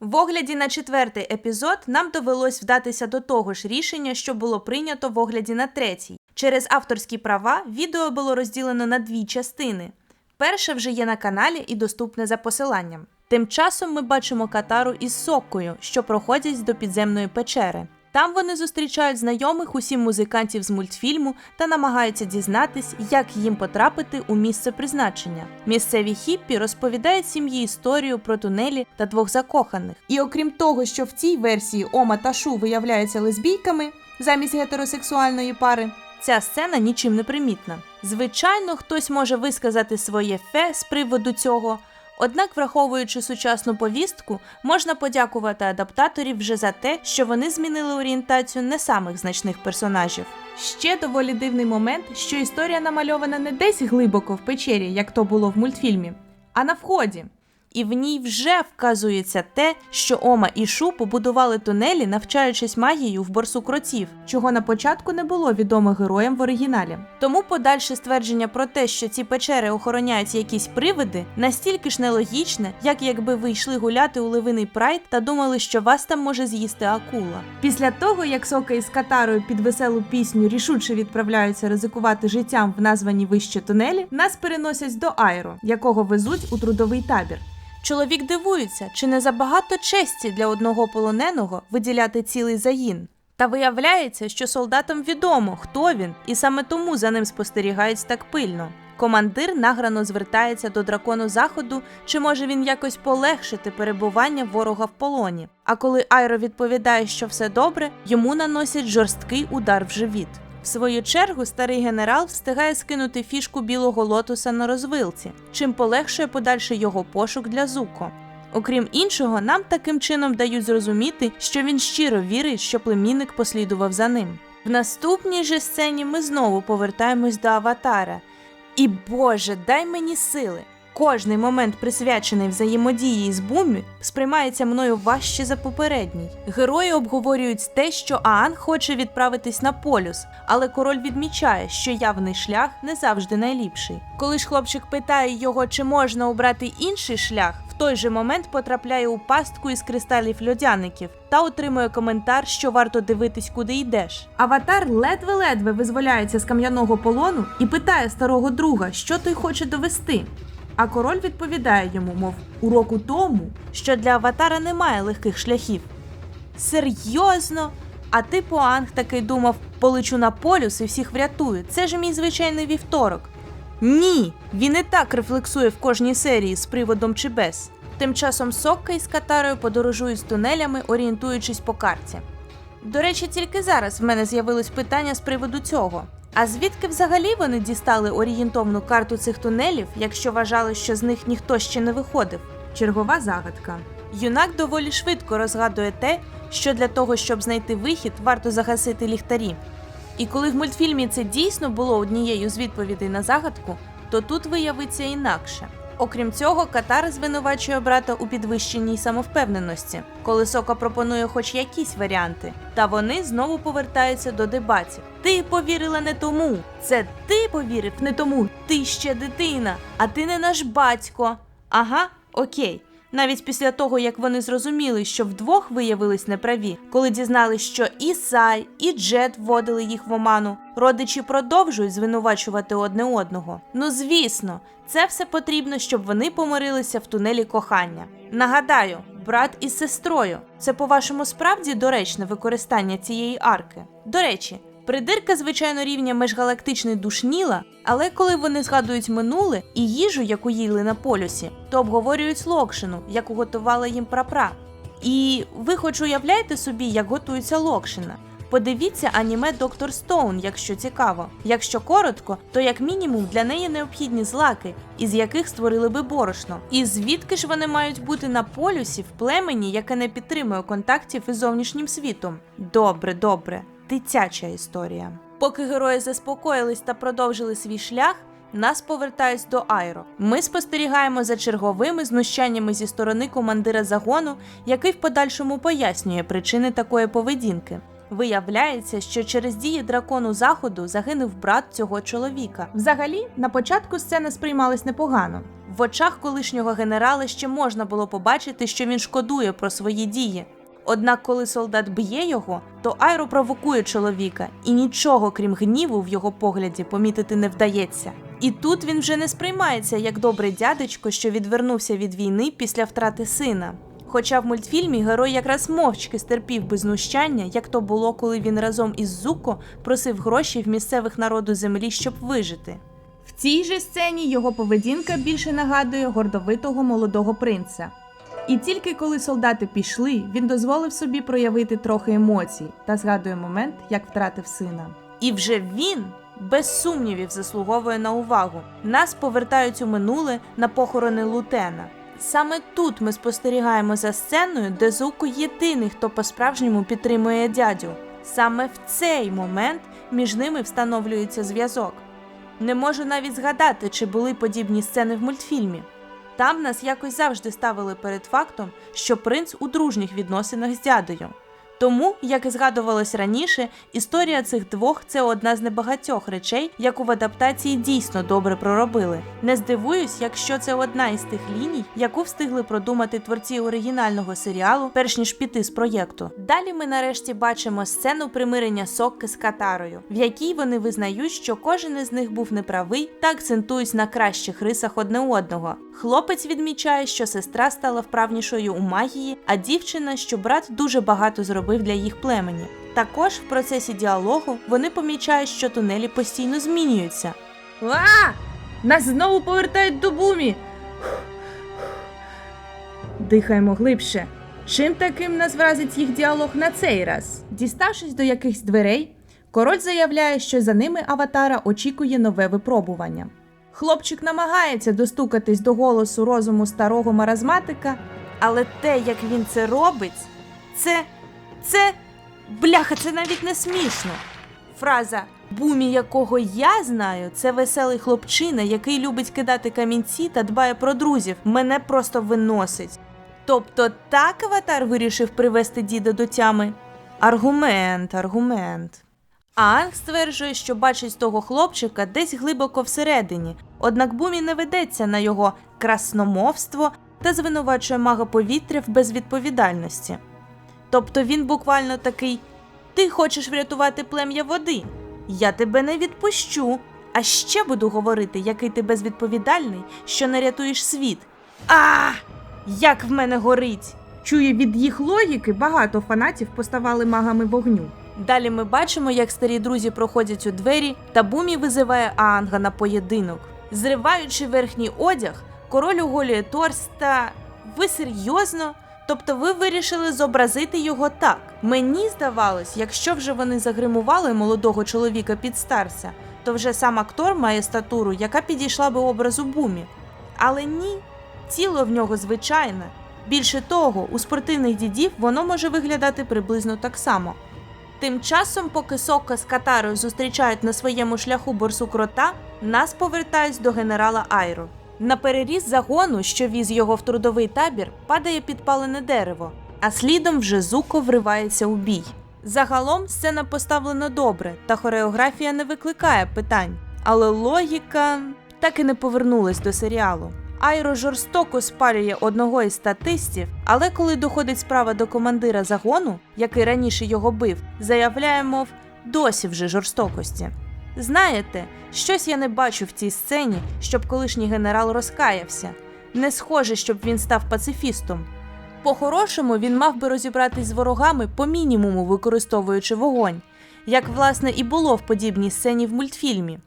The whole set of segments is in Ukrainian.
В огляді на четвертий епізод нам довелось вдатися до того ж рішення, що було прийнято в огляді на третій. Через авторські права відео було розділено на дві частини. Перше вже є на каналі і доступне за посиланням. Тим часом ми бачимо катару із соккою, що проходять до підземної печери. Там вони зустрічають знайомих усім музикантів з мультфільму та намагаються дізнатись, як їм потрапити у місце призначення. Місцеві хіппі розповідають сім'ї історію про тунелі та двох закоханих. І окрім того, що в цій версії Ома та Шу виявляються лесбійками замість гетеросексуальної пари, ця сцена нічим не примітна. Звичайно, хтось може висказати своє фе з приводу цього. Однак, враховуючи сучасну повістку, можна подякувати адаптаторів вже за те, що вони змінили орієнтацію не самих значних персонажів. Ще доволі дивний момент, що історія намальована не десь глибоко в печері, як то було в мультфільмі, а на вході. І в ній вже вказується те, що Ома і Шу побудували тунелі, навчаючись магію в борсу кротів, чого на початку не було відомо героям в оригіналі. Тому подальше ствердження про те, що ці печери охороняють якісь привиди, настільки ж нелогічне, як якби ви йшли гуляти у левиний прайд та думали, що вас там може з'їсти акула. Після того, як Сока із Катарою під веселу пісню рішуче відправляються ризикувати життям в названі вище тунелі, нас переносять до Айро, якого везуть у трудовий табір. Чоловік дивується, чи не забагато честі для одного полоненого виділяти цілий загін. Та виявляється, що солдатам відомо, хто він, і саме тому за ним спостерігають так пильно. Командир награно звертається до дракону заходу, чи може він якось полегшити перебування ворога в полоні. А коли Айро відповідає, що все добре, йому наносять жорсткий удар в живіт. В свою чергу старий генерал встигає скинути фішку білого лотоса на розвилці, чим полегшує подальший його пошук для Зуко. Окрім іншого, нам таким чином дають зрозуміти, що він щиро вірить, що племінник послідував за ним. В наступній же сцені ми знову повертаємось до аватара. І Боже, дай мені сили! Кожний момент, присвячений взаємодії з Бумі, сприймається мною важче за попередній. Герої обговорюють те, що Аан хоче відправитись на полюс, але король відмічає, що явний шлях не завжди найліпший. Коли ж хлопчик питає його, чи можна обрати інший шлях, в той же момент потрапляє у пастку із кристалів льодяників та отримує коментар, що варто дивитись, куди йдеш. Аватар ледве-ледве визволяється з кам'яного полону і питає старого друга, що той хоче довести. А король відповідає йому, мов урок у тому, що для аватара немає легких шляхів. Серйозно? А ти, Пуанг, такий думав, полечу на полюс і всіх врятую. Це ж мій звичайний вівторок. Ні, він і так рефлексує в кожній серії з приводом чи без. Тим часом Сокка із Катарою подорожують з тунелями, орієнтуючись по карті. До речі, тільки зараз в мене з'явилось питання з приводу цього. А звідки взагалі вони дістали орієнтовну карту цих тунелів, якщо вважали, що з них ніхто ще не виходив? Чергова загадка. Юнак доволі швидко розгадує те, що для того, щоб знайти вихід, варто загасити ліхтарі. І коли в мультфільмі це дійсно було однією з відповідей на загадку, то тут виявиться інакше. Окрім цього, Катар звинувачує брата у підвищеній самовпевненості, коли Сока пропонує хоч якісь варіанти, та вони знову повертаються до дебатів. Ти повірила не тому, це ти повірив не тому. Ти ще дитина, а ти не наш батько. Ага, окей. Навіть після того, як вони зрозуміли, що вдвох виявились неправі, коли дізнались, що і Сай, і Джет вводили їх в оману, родичі продовжують звинувачувати одне одного. Ну звісно, це все потрібно, щоб вони помирилися в тунелі кохання. Нагадаю, брат із сестрою. Це, по-вашому, справді доречне використання цієї арки. До речі, Придирка, звичайно, рівня межгалактичний душніла, але коли вони згадують минуле і їжу, яку їли на полюсі, то обговорюють локшину, яку готувала їм прапра. І ви хоч уявляєте собі, як готується локшина. Подивіться аніме Доктор Стоун, якщо цікаво. Якщо коротко, то як мінімум для неї необхідні злаки, із яких створили би борошно. І звідки ж вони мають бути на полюсі в племені, яке не підтримує контактів із зовнішнім світом? Добре, добре дитяча історія. Поки герої заспокоїлись та продовжили свій шлях, нас повертають до Айро. Ми спостерігаємо за черговими знущаннями зі сторони командира загону, який в подальшому пояснює причини такої поведінки. Виявляється, що через дії дракону заходу загинув брат цього чоловіка. Взагалі, на початку сцена сприймалась непогано. В очах колишнього генерала ще можна було побачити, що він шкодує про свої дії. Однак, коли солдат б'є його, то Айро провокує чоловіка, і нічого, крім гніву, в його погляді помітити не вдається. І тут він вже не сприймається як добрий дядечко, що відвернувся від війни після втрати сина. Хоча в мультфільмі герой якраз мовчки стерпів без знущання, як то було, коли він разом із Зуко просив гроші в місцевих народу землі, щоб вижити. В цій же сцені його поведінка більше нагадує гордовитого молодого принца. І тільки коли солдати пішли, він дозволив собі проявити трохи емоцій та згадує момент, як втратив сина. І вже він без сумнівів заслуговує на увагу. Нас повертають у минуле на похорони Лутена. Саме тут ми спостерігаємо за сценою, де Зуко єдиний, хто по-справжньому підтримує дядю. Саме в цей момент між ними встановлюється зв'язок. Не можу навіть згадати, чи були подібні сцени в мультфільмі. Там нас якось завжди ставили перед фактом, що принц у дружніх відносинах з дядею. Тому, як і згадувалось раніше, історія цих двох це одна з небагатьох речей, яку в адаптації дійсно добре проробили. Не здивуюсь, якщо це одна із тих ліній, яку встигли продумати творці оригінального серіалу, перш ніж піти з проєкту. Далі ми нарешті бачимо сцену примирення Сокки з Катарою, в якій вони визнають, що кожен із них був неправий та акцентують на кращих рисах одне одного. Хлопець відмічає, що сестра стала вправнішою у магії, а дівчина, що брат дуже багато зробив для їх племені. Також в процесі діалогу вони помічають, що тунелі постійно змінюються. А! Нас знову повертають до бумі. Дихаємо глибше. Чим таким нас вразить їх діалог на цей раз? Діставшись до якихось дверей, король заявляє, що за ними аватара очікує нове випробування. Хлопчик намагається достукатись до голосу розуму старого маразматика, але те, як він це робить, це. це. бляха, це навіть не смішно. Фраза Бумі, якого я знаю, це веселий хлопчина, який любить кидати камінці та дбає про друзів. Мене просто виносить. Тобто так аватар вирішив привести діда до тями? Аргумент, аргумент. Аанг стверджує, що бачить того хлопчика десь глибоко всередині, однак Бумі не ведеться на його красномовство та звинувачує мага повітря в безвідповідальності. Тобто він буквально такий: Ти хочеш врятувати плем'я води? Я тебе не відпущу. А ще буду говорити, який ти безвідповідальний, що не рятуєш світ. А! Як в мене горить! Чує від їх логіки, багато фанатів поставали магами вогню. Далі ми бачимо, як старі друзі проходять у двері, та Бумі визиває Аанга на поєдинок. Зриваючи верхній одяг, король оголює торс та. Ви серйозно? Тобто ви вирішили зобразити його так. Мені здавалось, якщо вже вони загримували молодого чоловіка під старця, то вже сам актор має статуру, яка підійшла би образу бумі. Але ні, тіло в нього звичайне. Більше того, у спортивних дідів воно може виглядати приблизно так само. Тим часом, поки Сока з Катарою зустрічають на своєму шляху борсу крота, нас повертають до генерала Айро. На переріз загону, що віз його в трудовий табір, падає підпалене дерево, а слідом вже Зуко вривається у бій. Загалом сцена поставлена добре, та хореографія не викликає питань, але логіка так і не повернулась до серіалу. Айро жорстоко спалює одного із статистів, але коли доходить справа до командира загону, який раніше його бив, заявляє, мов досі вже жорстокості. Знаєте, щось я не бачу в цій сцені, щоб колишній генерал розкаявся. Не схоже, щоб він став пацифістом. По-хорошому, він мав би розібратись з ворогами по мінімуму, використовуючи вогонь, як власне і було в подібній сцені в мультфільмі.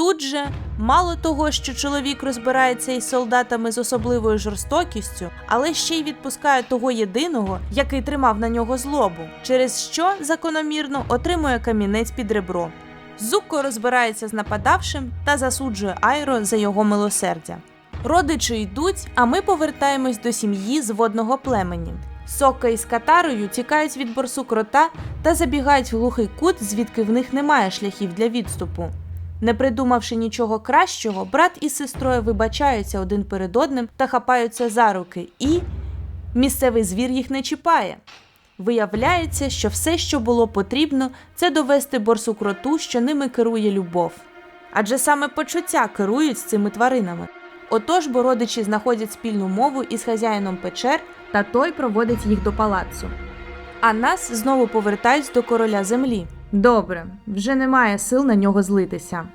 Тут же мало того, що чоловік розбирається із солдатами з особливою жорстокістю, але ще й відпускає того єдиного, який тримав на нього злобу, через що закономірно отримує камінець під ребро. Зукко розбирається з нападавшим та засуджує Айро за його милосердя. Родичі йдуть, а ми повертаємось до сім'ї з водного племені. Сока із катарою тікають від борсу крота та забігають в глухий кут, звідки в них немає шляхів для відступу. Не придумавши нічого кращого, брат із сестрою вибачаються один перед одним та хапаються за руки, і місцевий звір їх не чіпає. Виявляється, що все, що було потрібно, це довести борсу кроту, що ними керує любов. Адже саме почуття керують цими тваринами. Отож, бо родичі знаходять спільну мову із хазяїном печер, та той проводить їх до палацу. А нас знову повертають до короля землі. Добре, вже немає сил на нього злитися.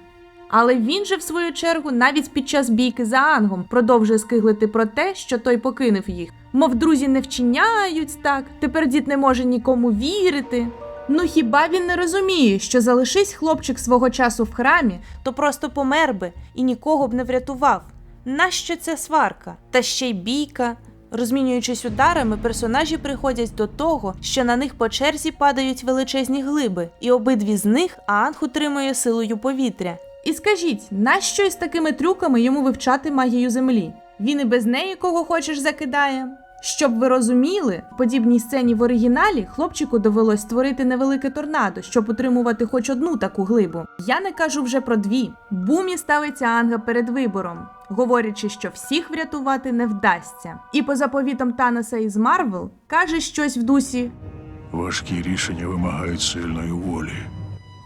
Але він же, в свою чергу, навіть під час бійки за Ангом продовжує скиглити про те, що той покинув їх. Мов друзі не вчиняють так, тепер дід не може нікому вірити. Ну хіба він не розуміє, що залишись хлопчик свого часу в храмі, то просто помер би і нікого б не врятував. Нащо ця сварка? Та ще й бійка. Розмінюючись ударами, персонажі приходять до того, що на них по черзі падають величезні глиби, і обидві з них Аанг утримує силою повітря. І скажіть, нащо із такими трюками йому вивчати магію землі? Він і без неї кого хочеш закидає. Щоб ви розуміли, в подібній сцені в оригіналі хлопчику довелось створити невелике торнадо, щоб утримувати хоч одну таку глибу. Я не кажу вже про дві. Бумі ставиться Анга перед вибором, говорячи, що всіх врятувати не вдасться. І по заповітам Таноса із Марвел каже щось в дусі, Важкі рішення вимагають сильної волі.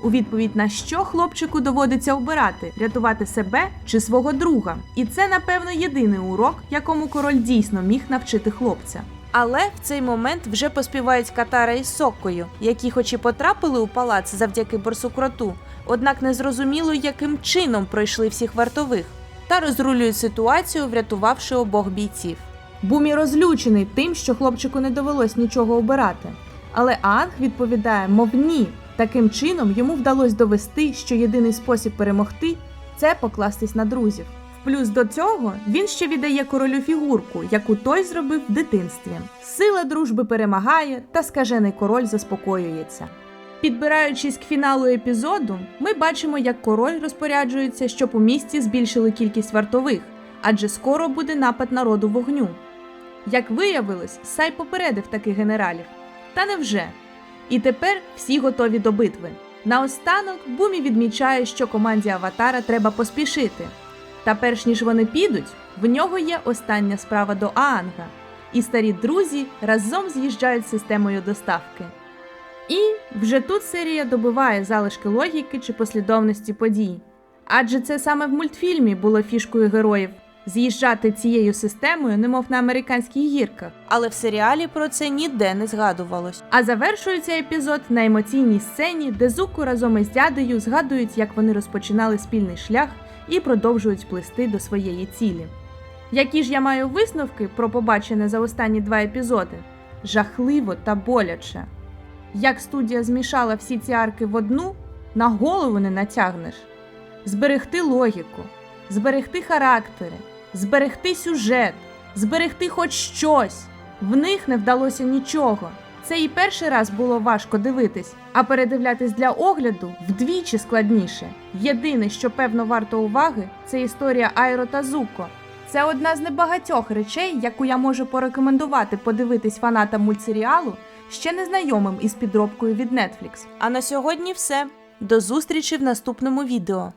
у відповідь на що хлопчику доводиться обирати рятувати себе чи свого друга. І це, напевно, єдиний урок, якому король дійсно міг навчити хлопця. Але в цей момент вже поспівають Катара із Соккою, які, хоч і потрапили у палац завдяки борсукроту, однак не зрозуміло, яким чином пройшли всіх вартових, та розрулюють ситуацію, врятувавши обох бійців. Бумі розлючений тим, що хлопчику не довелось нічого обирати. Але Анг відповідає, мов ні. Таким чином йому вдалося довести, що єдиний спосіб перемогти це покластись на друзів. В плюс до цього він ще віддає королю фігурку, яку той зробив в дитинстві. Сила дружби перемагає, та скажений король заспокоюється. Підбираючись к фіналу епізоду, ми бачимо, як король розпоряджується, щоб у місті збільшили кількість вартових, адже скоро буде напад народу вогню. Як виявилось, Сай попередив таких генералів. Та невже? І тепер всі готові до битви. Наостанок Бумі відмічає, що команді Аватара треба поспішити. Та перш ніж вони підуть, в нього є остання справа до Аанга, і старі друзі разом з'їжджають з системою доставки. І вже тут серія добиває залишки логіки чи послідовності подій. Адже це саме в мультфільмі було фішкою героїв з'їжджати цією системою, немов на американських гірках. Але в серіалі про це ніде не згадувалось. А завершується епізод на емоційній сцені, де Зуку разом із дядею згадують, як вони розпочинали спільний шлях і продовжують плисти до своєї цілі. Які ж я маю висновки про побачене за останні два епізоди? Жахливо та боляче. Як студія змішала всі ці арки в одну, на голову не натягнеш. Зберегти логіку, зберегти характери, зберегти сюжет, зберегти хоч щось. В них не вдалося нічого. Це і перший раз було важко дивитись, а передивлятись для огляду вдвічі складніше. Єдине, що певно варто уваги, це історія Айро та Зуко. Це одна з небагатьох речей, яку я можу порекомендувати подивитись фанатам мультсеріалу, ще незнайомим із підробкою від Netflix. А на сьогодні все. До зустрічі в наступному відео.